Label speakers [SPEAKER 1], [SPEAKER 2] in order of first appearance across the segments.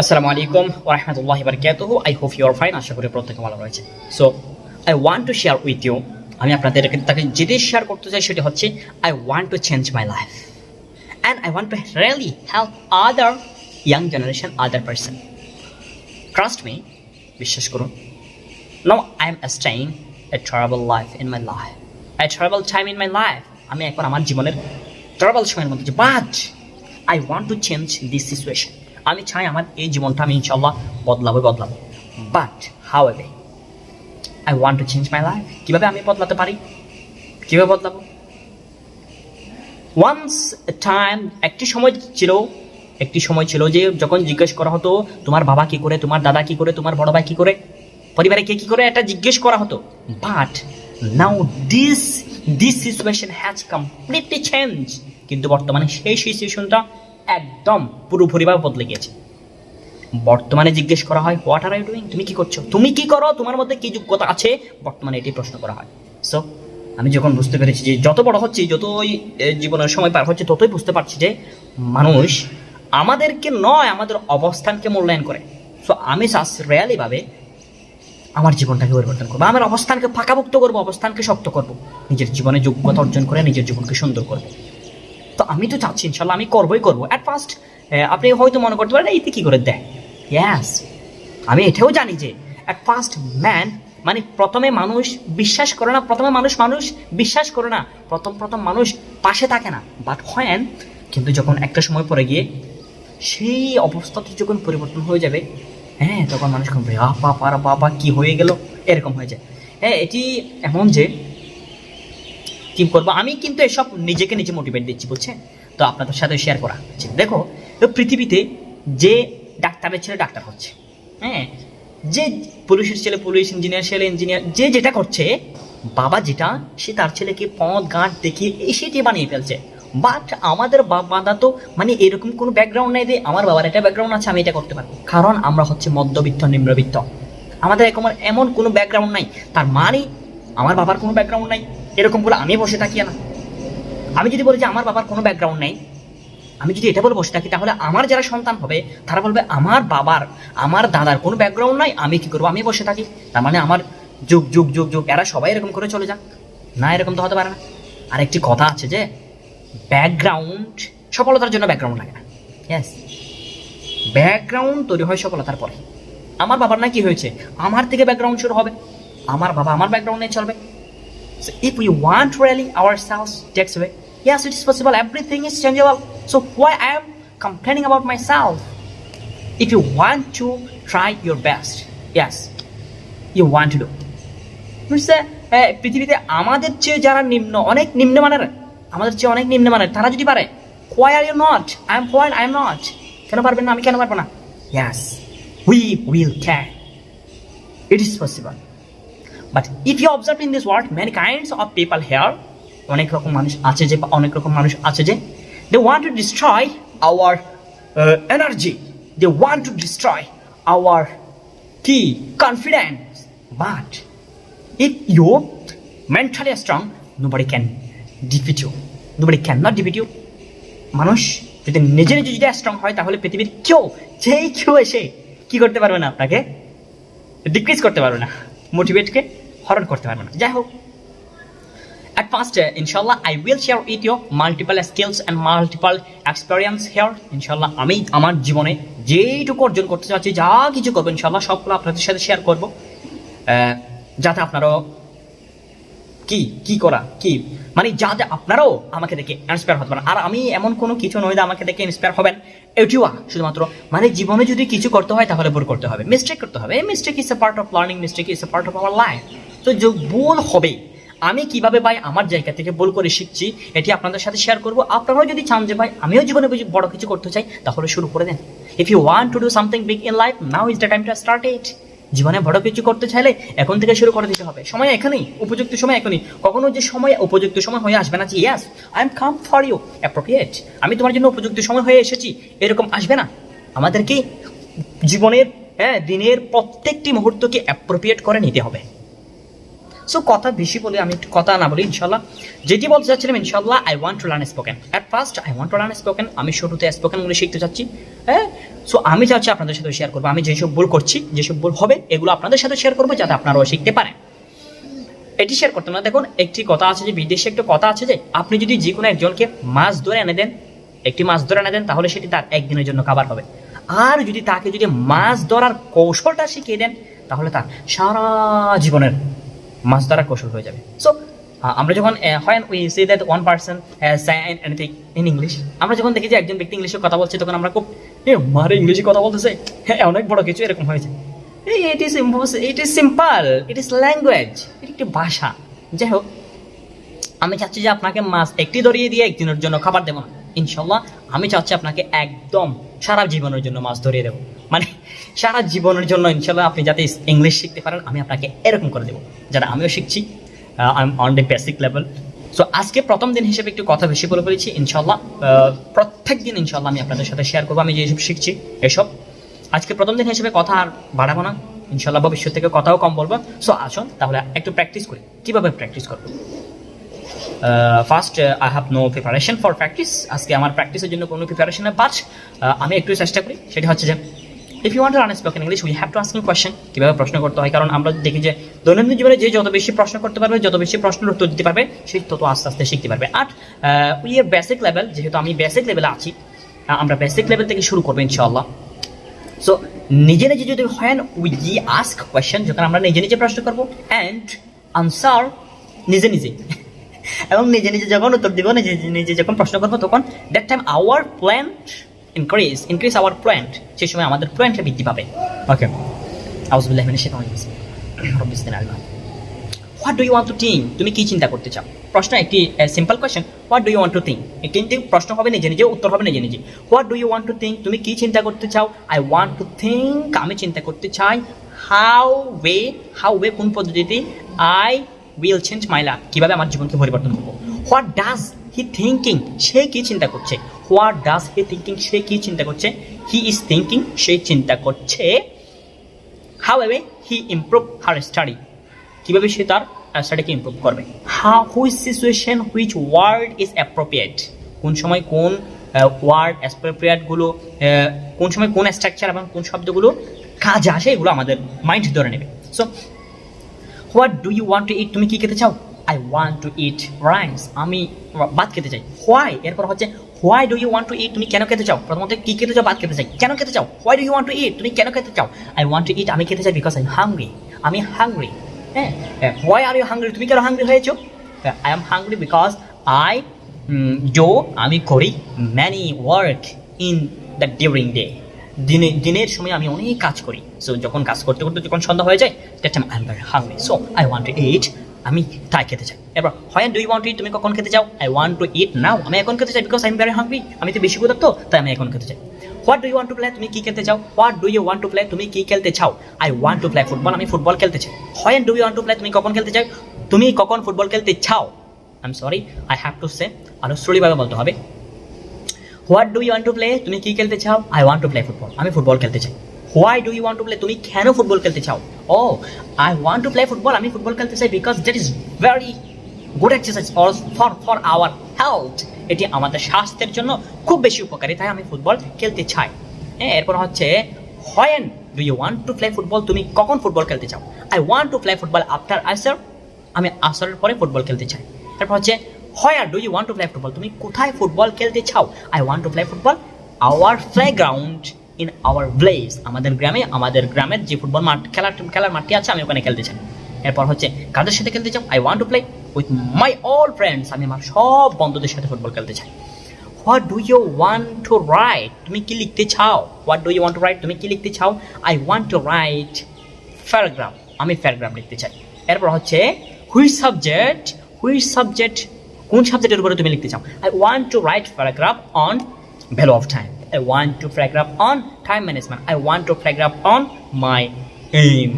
[SPEAKER 1] আসসালামু আলাইকুম ওরহামতুল্লাহ বারকাতুহ I hope you are fine আশা করি প্রত্যেকে ভালো রয়েছে so I want to share with you আমি আপনাদের তাকে যেটি শেয়ার করতে চাই সেটি হচ্ছে I want to change my life and I want to really help other young generation other person trust me বিশ্বাস করুন। No I am staying a travel life in my life a travel time in my life আমি এখন আমার জীবনের travel সময়ের মধ্যে but I want to change this situation আমি চাই আমার এই জীবনটা আমি ইনশাল্লাহ বদলাবো বদলাবো। But however I want to change my life কীভাবে আমি বদলাতে পারি? কীভাবে বদলাবো? ওয়ান্স টাইম একটি সময় ছিল, একটি সময় ছিল যে যখন জিজ্ঞেস করা হতো, তোমার বাবা কি করে? তোমার দাদা কি করে? তোমার বড় ভাই কি করে? পরিবারে কে কি করে? এটা জিজ্ঞেস করা হতো। But now this this situation has completely change কিন্তু বর্তমানে সেই সিচুয়েশনটা একদম পুরোপুরিভাবে বদলে গিয়েছে। বর্তমানে জিজ্ঞেস করা হয় হোয়াট আর আই ডুইং তুমি কি করছ? তুমি কি করো? তোমার মধ্যে কি যোগ্যতা আছে? বর্তমানে এটি প্রশ্ন করা হয়। সো আমি যখন বুঝতে পেরেছি যে যত বড় হচ্ছি, যতই জীবনের সময় পার হচ্ছে, ততই বুঝতে পারছি যে মানুষ আমাদেরকে নয়, আমাদের অবস্থানকে মূল্যায়ন করে। সো আমি রিয়ালিভাবে আমার জীবনটাকে পরিবর্তন করব, আমার অবস্থানকে ফাঁকাভুক্ত করব, অবস্থানকে শক্ত করব, নিজের জীবনে যোগ্যতা অর্জন করে, নিজের জীবনকে সুন্দর করব। তো আমি তো চাচ্ছি, ইনশাল্লাহ আমি করবোই করব। অ্যাট ফার্স্ট আপনি হয়তো মনে করতে পারেন এইতে কী করে দেয়? ইয়াস আমি এটাও জানি যে অ্যাট ফার্স্ট ম্যান মানে প্রথমে মানুষ বিশ্বাস করে না, প্রথমে মানুষ মানুষ বিশ্বাস করে না, প্রথম প্রথম মানুষ পাশে থাকে না। বাট হয় কিন্তু যখন একটা সময় পরে গিয়ে সেই অবস্থাটি যখন পরিবর্তন হয়ে যাবে হ্যাঁ তখন মানুষ রা বাবা, কি হয়ে গেল? এরকম হয়ে যায়। হ্যাঁ এটি এমন যে কি করব? আমি কিন্তু এসব নিজেকে নিজে মোটিভেট দিচ্ছি, বুঝছেন? তো আপনাদের সাথে শেয়ার করা হচ্ছে। দেখো, তো পৃথিবীতে যে ডাক্তারের ছেলে ডাক্তার হচ্ছে হ্যাঁ? যে পুলিশের ছেলে, পুলিশ ইঞ্জিনিয়ার ছেলে ইঞ্জিনিয়ার যে যেটা করছে, বাবা যেটা, সে তার ছেলেকে পথ গাঁট দেখিয়ে সেটি বানিয়ে ফেলছে। বাট আমাদের বাবা তো মানে এরকম কোনো ব্যাকগ্রাউন্ড নেই যে আমার বাবার একটা ব্যাকগ্রাউন্ড আছে, আমি এটা করতে পারব। কারণ আমরা হচ্ছে মধ্যবিত্ত, নিম্নবিত্ত। আমাদের এরকম এমন কোনো ব্যাকগ্রাউন্ড নাই। তার মানে আমার বাবার কোনো ব্যাকগ্রাউন্ড নাই। এরকম বলে আমি বসে থাকি না। আমি যদি বলি যে আমার বাবার কোনো ব্যাকগ্রাউন্ড নেই, আমি যদি এটা বলে বসে থাকি, তাহলে আমার যারা সন্তান হবে, তারা বলবে আমার বাবার, আমার দাদার কোনো ব্যাকগ্রাউন্ড নাই, আমি কি করব? আমি বসে থাকি। তার মানে আমার যুগ যুগ যুগ যুগ, এরা সবাই এরকম করে চলে যাক। না, এরকম তো হতে পারে না। আর একটি কথা আছে যে ব্যাকগ্রাউন্ড সফলতার জন্য ব্যাকগ্রাউন্ড লাগে না। ইয়েস ব্যাকগ্রাউন্ড তৈরি হয় সফলতার পরে। আমার বাবার না কি হয়েছে? আমার থেকে ব্যাকগ্রাউন্ড শুরু হবে। আমার বাবা আমার ব্যাকগ্রাউন্ড নিয়ে চলবে। So if we want really ourselves takes away, yes, it is possible. Everything is changeable. So why I am complaining about myself? If you want to try your best, yes, you want to do. বুঝছে হ্যাঁ, পৃথিবীতে আমাদের চেয়ে যারা নিম্ন অনেক নিম্নমানের আমাদের চেয়ে অনেক নিম্নমানের তারা যদি পারে why are you not I am why I am not কেন পারবেন না আমি কেন পারব না yes we will can it is possible but if you observe in this world many kinds of people here অনেক রকম মানুষ আছে যে, অনেক রকম মানুষ আছে যে they want to destroy our energy they want to destroy our কি confidence but if you're mentally strong, nobody can defeat you. Nobody cannot defeat you. মানুষ যদি নিজে নিজে যদি স্ট্রং হয়, তাহলে পৃথিবীর কেউ, যেই কেউ এসে কি করতে পারবে না আপনাকে? ডিক্রিজ করতে পারবে না। মোটিভেটকে হরণ করতে পারবে না। যাই হোক At first, uh, inshallah, I will share with multiple skills and multiple experience here. Inshallah, আমি আমার জীবনে যেইটুকু অর্জন করতে চাচ্ছি যা কিছু করব ইনশাল্লাহ সবগুলো আপনাদের সাথে শেয়ার করব। যাতে আপনারাও কি কি করা কি? মানে যাতে আপনারাও আমাকে দেখে ইন্সপায়ার হতে পারেন। আর আমি এমন কোনো কিছু নয় আমাকে দেখে ইন্সপায়ার হবেন। এটিও শুধুমাত্র মানে জীবনে যদি কিছু করতে হয় তাহলে ভুল করতে হবে। মিস্টেক করতে হবে। Mistake is a part of learning mistake is a part of our life তো যে ভুল হবে, আমি কীভাবে ভাই আমার জায়গা থেকে ভুল করে শিখছি, এটি আপনাদের সাথে শেয়ার করব। আপনারাও যদি চান যে ভাই আমিও জীবনে বড় কিছু করতে চাই, তাহলে শুরু করে দেন। If you want to do something big in life now is the time to start it জীবনে বড় কিছু করতে চাইলে এখন থেকে শুরু করে দিতে হবে। সময় এখানেই, উপযুক্ত সময় এখনই। কখনো যে সময়, উপযুক্ত সময় হয়ে আসবে না, যে yes I am come for you appropriate আমি তোমার জন্য উপযুক্ত সময় হয়ে এসেছি, এরকম আসবে না। আমাদেরকে জীবনের হ্যাঁ দিনের প্রত্যেকটি মুহূর্তকে অ্যাপ্রোপ্রিয়েট করে নিতে হবে। সো কথা বেশি বলে আমি একটু কথা না বলি ইনশাল্লাহ যেটি বলতে চাচ্ছিলাম ইনশাল্লাহ I want to learn spoken at first I want to learn spoken আমি শুরুতে স্পোকেন স্পোকেনগুলো শিখতে চাচ্ছি হ্যাঁ? সো আমি চাচ্ছি আপনাদের সাথে শেয়ার করব। আমি যেসব ভুল করছি যেসব ভুল হবে, এগুলো আপনাদের সাথে শেয়ার করব যাতে আপনারাও শিখতে পারেন। এটি শেয়ার করতে না, দেখুন, একটি কথা আছে যে, বিদেশে একটা কথা আছে যে, আপনি যদি যে কোনো একজনকে মাছ ধরে এনে দেন, একটি মাছ ধরে এনে দেন, তাহলে সেটি তার একদিনের জন্য খাবার হবে। আর যদি তাকে যদি মাছ ধরার কৌশলটা শিখিয়ে দেন, তাহলে তার সারা জীবনের মাছ ধরার কৌশল হয়ে যাবে। সো আমরা যখন হয় we say that one person sign anything in English আমরা যখন দেখি যে একজন ব্যক্তি ইংলিশে কথা বলছে, তখন আমরা খুব, এ, মারে ইংলিশে কথা বলতেছে। হ্যাঁ অনেক বড় কিছু এরকম হয়েছে। It is it is simple it is language এটি একটি ভাষা। যাই হোক, আমি চাচ্ছি যে আপনাকে মাছ একটি ধরিয়ে দিয়ে একদিনের জন্য খাবার দেবো না। ইনশাল্লাহ আমি চাচ্ছি আপনাকে একদম সারা জীবনের জন্য মাছ ধরিয়ে দেবো। মানে সারা জীবনের জন্য ইনশাল্লাহ আপনি যাতে ইংলিশ শিখতে পারেন, আমি আপনাকে এরকম করে দেবো। যারা আমিও শিখছি I on the basic level so আজকে প্রথম দিন হিসেবে একটু কথা বেশি বলে ফেলেছি ইনশাল্লাহ প্রত্যেক দিন ইনশাল্লাহ আমি আপনাদের সাথে শেয়ার করব। আমি যেসব শিখছি, এসব। আজকে প্রথম দিন হিসেবে কথা আর বাড়াবো না। ইনশাল্লাহ ভবিষ্যৎ থেকে কথাও কম বলব। সো আসুন, তাহলে একটু প্র্যাকটিস করি। কীভাবে প্র্যাকটিস করব? First I have no preparation for practice আজকে আমার প্র্যাকটিসের জন্য কোনো প্রিপারেশন নেই। বাট আমি একটু চেষ্টা করি। সেটা হচ্ছে যে if you want unspoken English we have to asking question কীভাবে প্রশ্ন করতে হয়? কারণ আমরা দেখি যে দৈনন্দিন জীবনে যে যত বেশি প্রশ্ন করতে পারবে, যত বেশি প্রশ্নের উত্তর দিতে পারবে, সে তত আস্তে আস্তে শিখতে পারবে। আর উই এর বেসিক লেভেল যেহেতু আমি বেসিক লেভেলে আছি আমরা বেসিক লেভেল থেকে শুরু করব ইনশাআল্লাহ। সো নিজে নিজে যদি হয় উই জি আস্ক কোয়েশ্চেন যখন আমরা নিজে নিজে প্রশ্ন করব অ্যান্ড আনসার নিজে নিজে। এবং নিজে নিজে যখন উত্তর দিব, নিজে নিজে যখন প্রশ্ন করব, তখন that time our plant increase increase our plant সেই সময় আমাদের প্ল্যান্টটা বৃদ্ধি পাবে। ওকে আউজবুল্লাহ রাজিম। রব্বিস জিদনি ইলমা what do you want to think তুমি কি চিন্তা করতে চাও? প্রশ্ন একটি simple question what do you want to think কিন্তু প্রশ্ন হবে নিজে নিজে উত্তর হবে নিজে নিজে। What do you want to think তুমি কি চিন্তা করতে চাও? আই ওয়ান্ট টু থিঙ্ক আমি চিন্তা করতে চাই হাউ ওয়ে হাউ ওয়ে কোন পদ্ধতিতে I will change my life কীভাবে আমার জীবনকে পরিবর্তন করব? হোয়াট ডাজ হি থিঙ্কিং সে কি চিন্তা করছে? হোয়াট ডাজ হি থিঙ্কিং সে কি চিন্তা করছে? হি ইজ থিঙ্কিং সে চিন্তা করছে। How a he improve her study কীভাবে সে তার স্টাডিকে ইমপ্রুভ করবে? হা which situation which word is appropriate কোন সময় কোন ওয়ার্ড অ্যাপ্রোপ্রিয়েটগুলো কোন সময় কোন স্ট্রাকচার এবং কোন শব্দগুলো কাজ আসে, এগুলো আমাদের মাইন্ড ধরে নেবে। So what do you want to eat তুমি কি খেতে চাও? I want to eat rice আমি ভাত খেতে চাই। হোয়াই এরপর হচ্ছে why do you want to eat তুমি কেন খেতে চাও? প্রথমত, কি খেতে চাও? ভাত খেতে চাই। কেন খেতে চাও? Why do you want to eat তুমি কেন খেতে চাও? আই ওয়ান্ট টু ইট আমি খেতে চাই বিকজ আই হাংরি আমি হাংরি হ্যাঁ? হোয়াই আর ইউ হাংরি তুমি কেন হাংরি হয়েছো? I am hungry because I জো আমি করি many work in the during day দিনে, দিনের সময় আমি অনেক কাজ করি। সো যখন কাজ করতে করতে যখন সন্ধ্যা হয়ে যায় that time I am very hungry so I want to eat আমি তাই খেতে চাই। এবার হয় ডু ইউ ওয়ান্ট ইট তুমি কখন খেতে চাও? I want to eat now আমি এখন খেতে চাই because I am very hungry আমি তো বেশি ক্ষুধার্ত, তাই আমি এখন খেতে চাই। What do you want to play তুমি কি খেলতে চাও? What do you want to play তুমি কি খেলতে চাও? I want to play football আমি ফুটবল খেলতে চাই। হয় do you want to play তুমি কখন খেলতে চাও? তুমি কখন ফুটবল খেলতে চাও? I am sorry I have to say আরও স্লোলিভাবে বলতে হবে। What do you want to play তুমি কি খেলতে চাও? I want to play football আমি ফুটবল খেলতে চাই। Why do you want to play তুমি কেন ফুটবল খেলতে চাও? ও I want to play football আমি ফুটবল খেলতে চাই because that is very good exercise for for for our health এটি আমাদের স্বাস্থ্যের জন্য খুব বেশি উপকারী, তাই আমি ফুটবল খেলতে চাই। হ্যাঁ এরপর হচ্ছে when do you want to play football তুমি কখন ফুটবল খেলতে চাও? I want to play football after আসার আমি আসরের পরে ফুটবল খেলতে চাই। তারপর হচ্ছে where do you want to play football তুমি কোথায় ফুটবল খেলতে চাও? I want to play football our play ground in our village আমাদের গ্রামে, আমাদের গ্রামের যে ফুটবল মাঠ, খেলার খেলার মাঠটি আছে, আমি ওখানে খেলতে চাই এরপর হচ্ছে, কাদের সাথে খেলতে চাও? I want to play with my all friends আমি আমার সব বন্ধুদের সাথে ফুটবল খেলতে চাই। What do you want to write তুমি কি লিখতে চাও? What do you want to write তুমি কি লিখতে চাও? I want to write paragraph আমি প্যারাগ্রাফ লিখতে চাই। এরপর হচ্ছে হুইচ সাবজেক্ট হুইচ সাবজেক্ট কোন সাবজেক্টের উপরে তুমি লিখতে চাও? I want to write paragraph on value of time I want to paragraph on time management I want to paragraph on my aim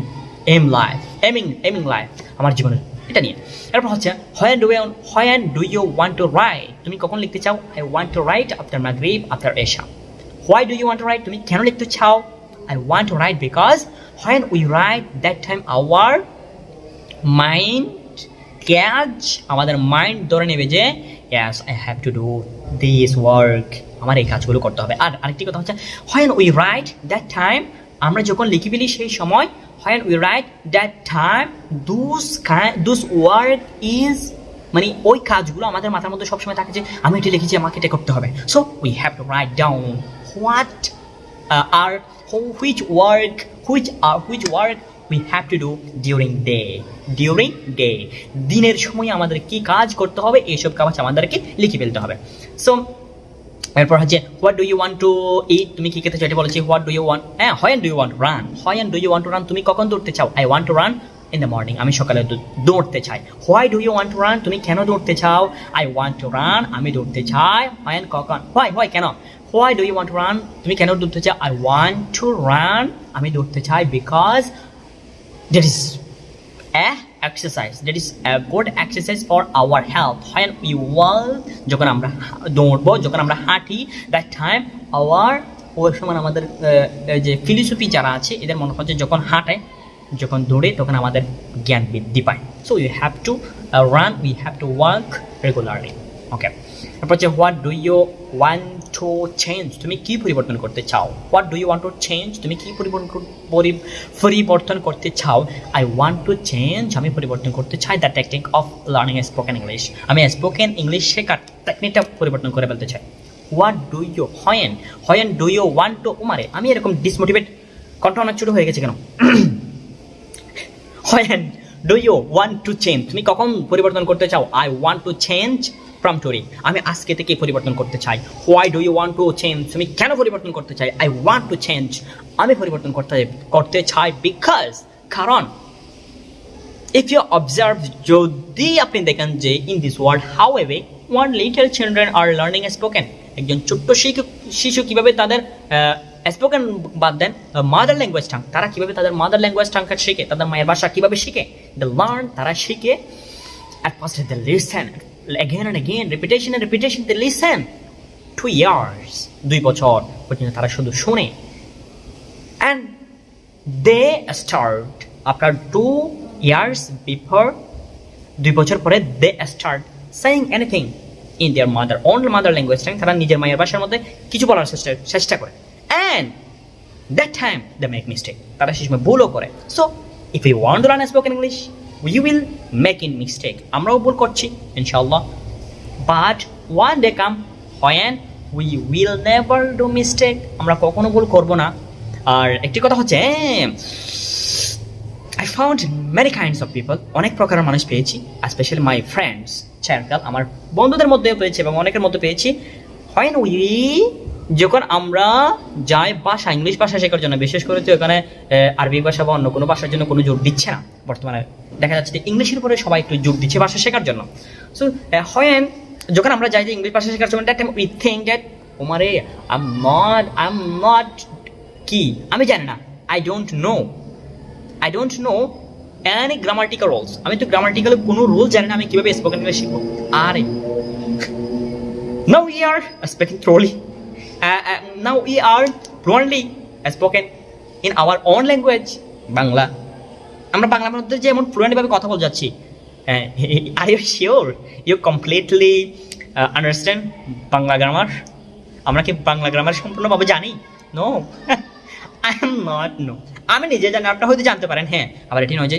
[SPEAKER 1] aim life aiming aiming life আমার জীবনের। এটা নিয়ে। এরপর হচ্ছে when do when do you want to write তুমি কখন লিখতে চাও? I want to write after মাগরিব after Esha why do you want to write তুমি কেন লিখতে চাও? I want to write because when we write that time our mind catch আমাদের মাইন্ড ধরে নেবে যে yes I have to do this work আমার এই কাজগুলো করতে হবে। আর আরেকটি কথা হচ্ছে when we write that time আমরা যখন লিখি ফেলি সেই সময় when we write that time those those work is মানে ওই কাজগুলো আমাদের মাথার মধ্যে সবসময় থাকে যে, আমি এটা লিখেছি, আমাকে এটা করতে হবে। So we have to write down what are which work which are which work we have to do during day during day দিনের সময় আমাদের কি কাজ করতে হবে? এইসব কাজ আমাদেরকে লিখে ফেলতে হবে। সো এরপর হচ্ছে what do you want to eat তুমি কি খেতে চাও? এটা বলেছি হোয়াট ডু ইউ ওয়ান্ট হ্যাঁ হয় and do you want run হয় and do you want to run তুমি কখন দৌড়তে চাও? I want to run in the morning আমি সকালে দৌড়তে চাই। Why do you want to run তুমি কেন দৌড়তে চাও? আই ওয়ান্ট টু রান আমি দৌড়তে চাই। হয় অ্যান্ড কখন? হোয়াই হোয়াই কেন? Why do you want to run তুমি কেন দৌড়তে চাও? আই ওয়ান্ট টু রান আমি দৌড়তে চাই because that is a exercise. That is a good exercise for our health. When walk যখন আমরা দৌড়বো, যখন আমরা হাঁটি দ্যাট টাইম আওয়ার ওই সময় আমাদের যে ফিলোসফি যারা আছে, এদের মনে হচ্ছে যখন হাঁটে, যখন দৌড়ে, তখন আমাদের জ্ঞান বৃদ্ধি পায়। So you have to run we have to work regularly okay তারপর হচ্ছে what do you want to change তুমি কি পরিবর্তন করতে চাও? What do you want to change তুমি কি পরিবর্তন পরিবর্তন করতে চাও? আই ওয়ান্ট টু চেঞ্জ আমি পরিবর্তন করতে চাই the technique of learning spoken English আমি স্পোকেন ইংলিশ শেখার টেকনিকটা পরিবর্তন করে ফেলতে চাই। What do you when when do you want to উমারে, আমি এরকম ডিসমোটিভেট কণ্ঠ অনেক ছোটো হয়ে গেছে কেন? When do you want to change তুমি কখন পরিবর্তন করতে চাও? I want to change from today আমি আজকে থেকে পরিবর্তন করতে চাই। Why do you want to change তুমি কেন পরিবর্তন করতে চাই? আই ওয়ান্ট টু চেঞ্জ আমি পরিবর্তন করতে করতে চাই বিকজ কারণ ইফ ইউ অবজার্ভ যদি আপনি দেখেন যে in this world how every one little children are learning a spoken একজন ছোট্ট শিশু শিশু কীভাবে তাদের স্পোকেন বাদ দেন মাদার ল্যাঙ্গুয়েজ টাং তারা কীভাবে তাদের মাদার ল্যাঙ্গুয়েজ টাংটা শিখে, তাদের মায়ের ভাষা কীভাবে শিখে? দ্য লার্ন তারা শিখে, at first the listen again and again, repetition and repetition, they listen. Two years, দুই বছর পর্যন্ত তারা শুধু শুনে। And they start, after two years before, দুই বছর পরে they start saying anything in their mother own mother language time তারা নিজের মায়ের ভাষার মধ্যে কিছু বলার চেষ্টা চেষ্টা করে। And that time they make mistake তারা সেই সময় ভুলও করে। So if you want to learn spoken English you will make in mistake আমরাও ভুল করছি ইনশাল্লাহ but one day come when we will never do mistake আমরা কখনো ভুল করব না। আর একটি কথা হচ্ছে I found many kinds of people অনেক প্রকারের মানুষ পেয়েছি স্পেশালি মাই ফ্রেন্ডস চারকাল আমার বন্ধুদের মধ্যেও পেয়েছি এবং অনেকের মধ্যে পেয়েছি। হয় উই যখন আমরা যাই ভাষা, ইংলিশ ভাষা শেখার জন্য, বিশেষ করে তো এখানে আরবি ভাষা বা অন্য কোনো ভাষার জন্য কোনো জোর দিচ্ছে না বর্তমানে। দেখা যাচ্ছে যে ইংলিশের উপরে সবাই একটু জোর দিচ্ছে ভাষা শেখার জন্য। সো হয় যখন আমরা যাই যে ইংলিশ ভাষা শেখার জন্য that time we think that ওমারে I am not I am not কি? আমি জানি না। I don't know I don't know any grammatical rules আমি তো গ্রামাটিক্যাল কোনো রুল জানি না আমি কীভাবে স্পোকেন ইংলিশ শিখব। আরে now we are speaking thoroughly now we are fluently spoken in our own language Bangla আমরা বাংলার মধ্যে যে এমন ফ্লুয়েন্টভাবে কথা বলে যাচ্ছি আর you sure you completely understand Bangla grammar আমরা কি বাংলা গ্রামার সম্পূর্ণভাবে জানি? No I am not no আমি নিজে জানি, আপনারা হয়তো জানতে পারেন হ্যাঁ আবার এটি নয় যে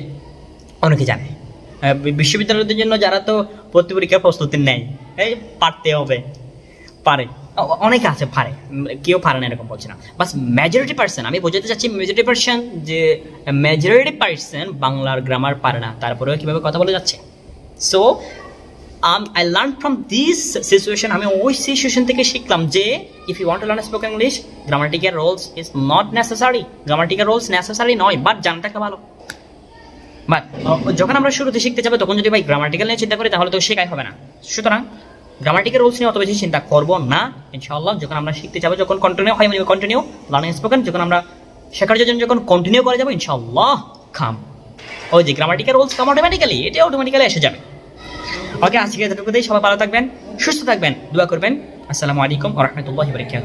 [SPEAKER 1] অনেকে জানে। বিশ্ববিদ্যালয়দের জন্য যারা তো ভর্তি পরীক্ষার প্রস্তুতি নেয়, এই পারতে হবে, পারে। অনেকে আছে, পারে। কেউ পারে না, এরকম বলছে না। বাস মেজরিটি পার্সন আমি বোঝাতে চাচ্ছি মেজরিটি পার্সন যে মেজরিটি পার্সন বাংলার গ্রামার পারে না, তারপরেও কীভাবে কথা বলে যাচ্ছে? So I learn from this situation আমি ওই সিচুয়েশন থেকে শিখলাম যে if you want to learn spoken English grammatical rules is not necessary grammatical rules necessary নয় বাট জানটাকে ভালো। বাট যখন আমরা শুরুতে শিখতে যাব, তখন যদি ভাই গ্রামাটিক্যাল নিয়ে চিন্তা করি, তাহলে তো শেখাই হবে না। সুতরাং গ্রামাটিক্যাল রুলস নিয়ে অত বেশি চিন্তা করব না। ইনশাআল্লাহ, যখন আমরা শিখতে যাব, যখন কন্টিনিউ হয় মানে কন্টিনিউ লার্নিং স্পোকেন যখন আমরা শেখার জন্য যখন কন্টিনিউ করে যাব, ইনশাআল্লাহ খাম ওই যে গ্রামাটিক্যাল রুলস কাম অটোমেটিক্যালি এটা অটোমেটিক্যালি এসে যাবে। ওকে আজকে এতটুকুতেই সবাই ভালো থাকবেন, সুস্থ থাকবেন, দোয়া করবেন। আসসালামু আলাইকুম রহমতুল্লাহ বরকাত